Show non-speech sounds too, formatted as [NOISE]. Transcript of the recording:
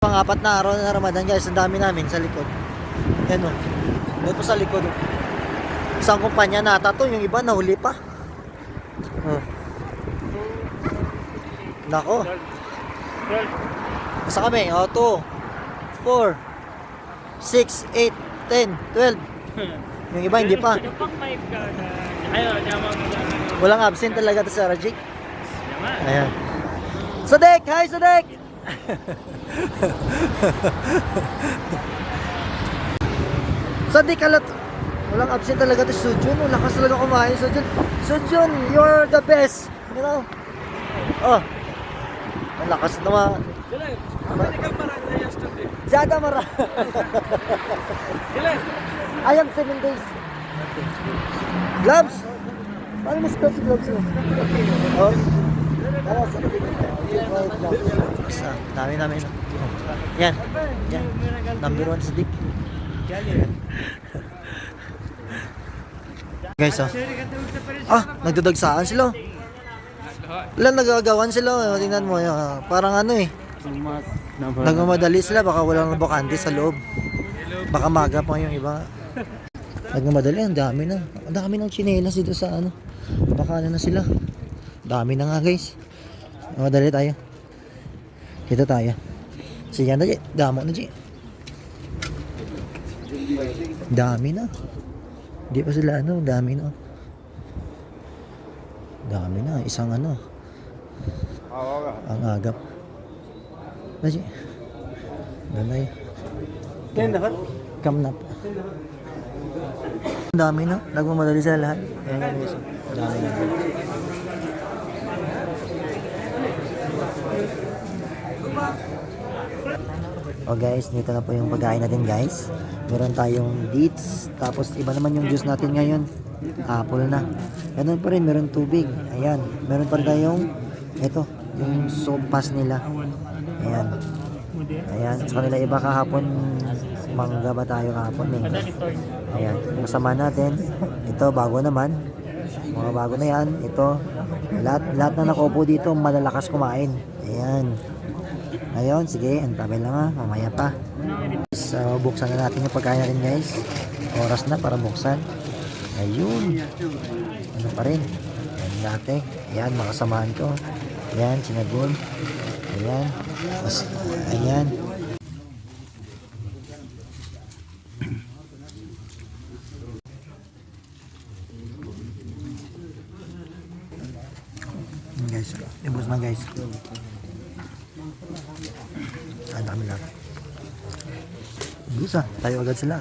Pang-apat na araw na Ramadan guys, ang dami namin sa likod. Yan o. Doon po sa likod. oh. Isang kumpanya nata to, yung iba nahuli pa. Oh. Nako. Basta kami, o, 2, 4, 6, 8, 10, 12. Yung iba hindi pa. Na... Na. Walang absent talaga to sa Rajik. Ayan. Sadek! Hi, Sadek! [LAUGHS] Sadek, alat. Walang absent talaga to Sujun. Ang lakas talaga kumain, Sujun. Sujun, you're the best. You know? Oh. Ang lakas naman. Yesterday. Jada mara. Dylan! [LAUGHS] I am seven days. Gloves? Paano mas gloves gloves? Oh. Isa, dami namin. Yan. Yan. Number one sa dick. Guys, oh. Ah, nagdadagsaan sila. Ilan nagagawan sila. Tingnan mo. ah, Parang ano eh. Nagmamadali sila. Baka walang bakante sa loob. Baka maga pa yung iba. Nagmamadali, ang dami na. Ang dami ng chinelas dito sa ano. Baka ano na sila. Dami na nga guys. Madali tayo. Dito tayo. Sige na, Ji. Damo na, Ji. Dami na. Hindi pa sila ano, dami na. Dami na, isang ano. Ang agap. Na, Ji. Ganay. Kaya dapat? Kamnap. Ang dami na. Nagmamadali sila lahat. Ayan. Ang dami na. Oh guys, dito na po yung pagkain natin guys. Meron tayong dates. Tapos iba naman yung juice natin ngayon. Apple na. Ganun pa rin, meron tubig. Ayan. Meron pa rin tayong ito, yung sopas nila. Ayan. Ayan. Sa kanila iba kahapon, mangga ba tayo kahapon eh. Ayan. Kasama natin. Ito, bago naman. Mga bago na yan. Ito. Lahat, lahat na nakaupo dito, malalakas kumain. Ayan. Ayun, sige. Antabay lang ha. Mamaya pa. So, buksan na natin yung pagkain natin guys. Oras na para buksan. Ayun. Ano pa rin. Ayan dati. Ayan, makasamahan ko. Ayan, sinagun. Ayan. Mas, ayan. Guys, libos na guys. Ang dami lang. Bisa, tayo agad sila.